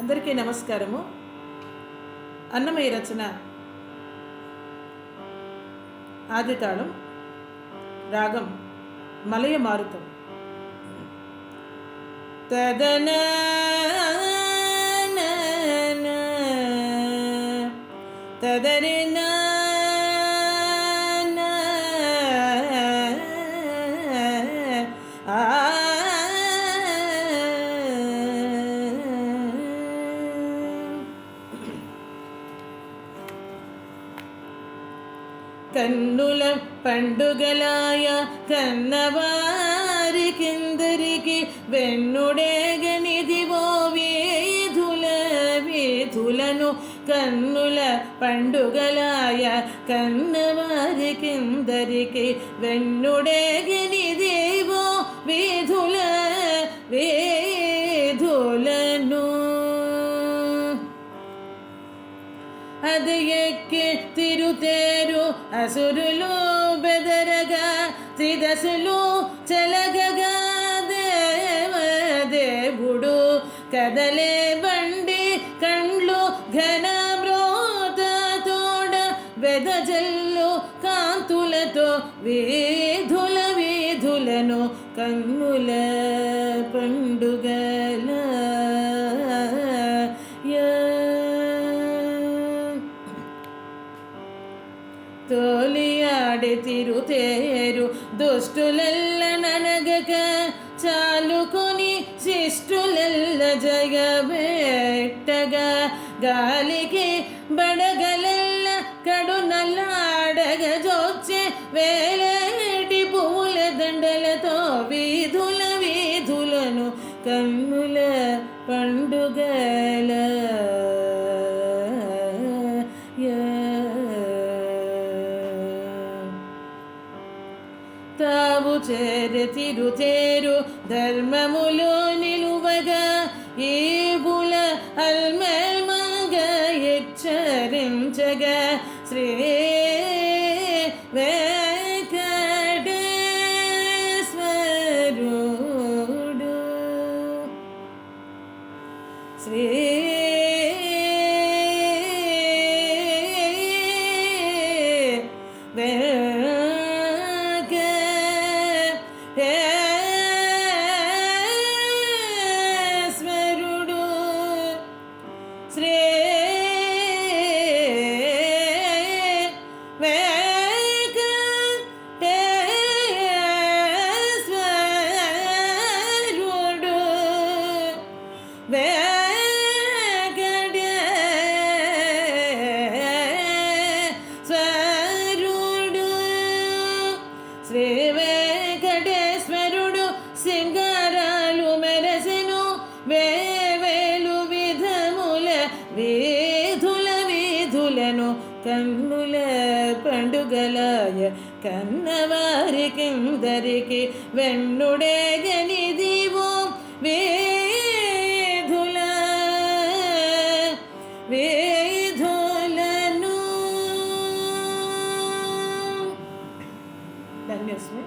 అందరికీ నమస్కారము. అన్నమయ్య రచన. ఆదితాళం. రాగం. మలయ మారుతం. తదన తదరిన కన్నుల పండుగలాయ కన్నవారికిందరికి వెన్నుడేగనిదివో వేధుల వేధులను కన్నుల పండుగలాయ కన్నవారికిందరికి వెన్నుడేగనిదేవో అది ఎక్కి తిరుతేరు అసురులు బెదరగా త్రిదశులు చెలగగా దేవ దేవుడు కదలే బండి కండ్లు ఘన తోడ వెదజల్లు కాంతులతో వీధుల వీధులను కన్నుల పండుగల తోలియాడి తిరుతేరు. దుష్టులెల్ల ననగక చాలుకొని శిష్టులెల్ల జగబెట్టగా గాలికి బడగలెల్ల కడు నల్లాడగ జోచె వేలేటి పువ్వుల దండలతో వీధుల వీధులను కన్నుల పండుగల తావు చేరి తిరుతేరు ధర్మములు నిలువగా ఈ బుల అల్మెల్మగ హెచ్చరించగా శ్రీ వెంకటేశ్వరుడు. శ్రీ శ్రీ వెంకటేశ్వరుడు వెంకటేశ్వరుడు శ్రీ వెంకటేశ్వరుడు సింగారాలు మెరసెను వేవేలు విధముల వీధుల వీధులను కన్నుల పండుగలాయ కన్నవారికిందరికి వెన్నుడేగనిదివో వేధుల వేధులను. ధన్యస్మి